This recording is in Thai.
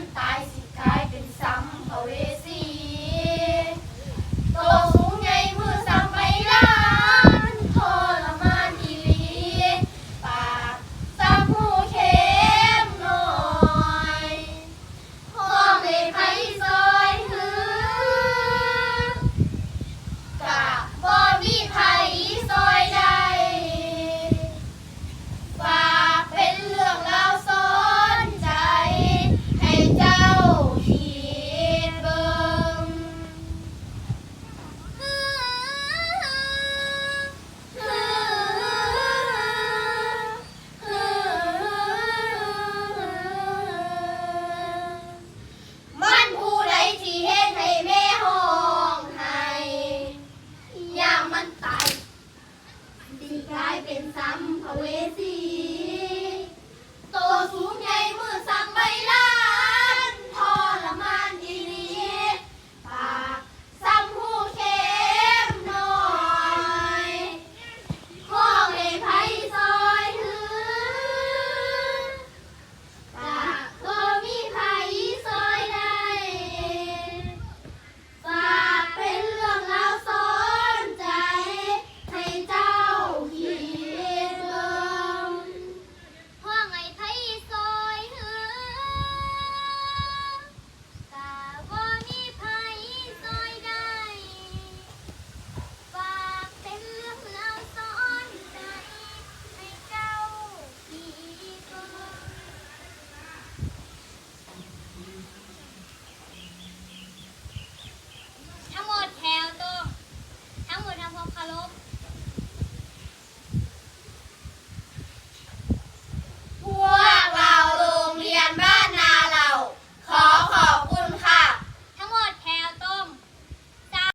cantar. ดีกลายเป็นสัมภเวสี